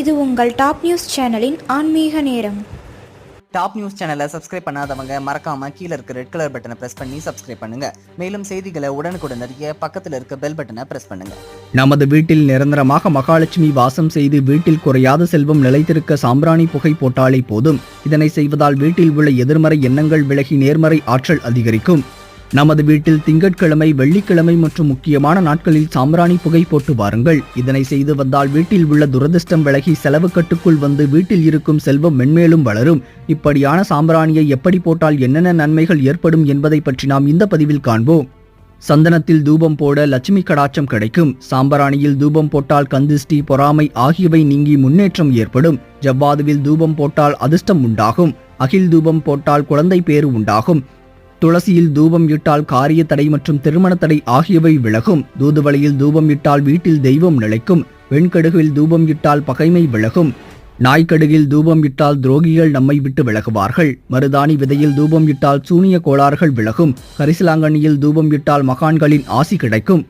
இது உங்கள் top news சேனலின் ஆன்மீக நேரம். டாப் நியூஸ் சேனலை சப்ஸ்கிரைப் பண்ணாதவங்க மறக்காம கீழே இருக்க ரெட் கலர் பட்டனை பிரஸ் பண்ணி சப்ஸ்கிரைப் பண்ணுங்க. மேலும் செய்திகளை உடனுக்குடன் அறிய பக்கத்துல இருக்க பெல் பட்டனை பிரஸ் பண்ணுங்க. நமது வீட்டில் நிரந்தரமாக மகாலட்சுமி வாசம் செய்து வீட்டில் குறையாத செல்வம் நிலைத்திருக்க சாம்பிராணி புகை போட்டாலே போதும். இதனை செய்வதால் வீட்டில் உள்ள எதிர்மறை எண்ணங்கள் விலகி நேர்மறை ஆற்றல் அதிகரிக்கும். நமது வீட்டில் திங்கட்கிழமை வெள்ளிக்கிழமை மற்றும் முக்கியமான நாட்களில் சாம்பிராணி புகை போட்டு வாருங்கள். இதனை செய்து வந்தால் வீட்டில் உள்ள துரதிர்ஷ்டம் விலகி செலவு கட்டுக்குள் வந்து வீட்டில் இருக்கும் செல்வம் மென்மேலும் வளரும். இப்படியான சாம்பிராணியை எப்படி போட்டால் என்னென்ன நன்மைகள் ஏற்படும் என்பதை பற்றி நாம் இந்த பதிவில் காண்போம். சந்தனத்தில் தூபம் போட லட்சுமி கடாட்சம் கிடைக்கும். சாம்பராணியில் தூபம் போட்டால் கந்திஷ்டி பொறாமை ஆகியவை நீங்கி முன்னேற்றம் ஏற்படும். ஜவ்வாதுவில் தூபம் போட்டால் அதிர்ஷ்டம் உண்டாகும். அகில் தூபம் போட்டால் குழந்தை பேறு உண்டாகும். துளசியில் தூபம் இட்டால் காரிய தடை மற்றும் திருமண தடை ஆகியவை விலகும். தூதுவளையில் தூபம் இட்டால் வீட்டில் தெய்வம் நிலைக்கும். வெண்கடுகில் தூபம் இட்டால் பகைமை விலகும். நாய்க்கடுகில் தூபம் இட்டால் துரோகிகள் நம்மை விட்டு விலகுவார்கள். மருதாணி விதையில் தூபம் இட்டால் சூனிய கோளாறுகள் விலகும். கரிசலாங்கண்ணியில் தூபம் இட்டால் மகான்களின் ஆசி கிடைக்கும்.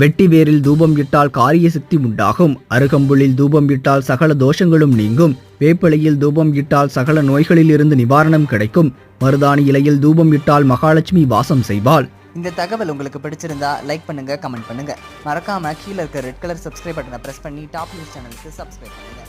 வெட்டி வேரில் தூபம் இட்டால் காரிய சக்தி உண்டாகும். அருகம்புலில் தூபம் இட்டால் சகல தோஷங்களும் நீங்கும். வேப்பிலையில் தூபம் இட்டால் சகல நோய்களில் இருந்து நிவாரணம் கிடைக்கும். மருதாணி இலையில் தூபம் இட்டால் மகாலட்சுமி வாசம் செய்வாள். இந்த தகவல் உங்களுக்கு பிடிச்சிருந்தா லைக் பண்ணுங்க கமெண்ட் பண்ணுங்க. மறக்காம கீழே இருக்க ரெட் கலர் சப்ஸ்கிரைப் பட்டனை பிரஸ் பண்ணி டாப் நியூஸ் சேனலுக்கு சப்ஸ்கிரைப் பண்ணுங்க.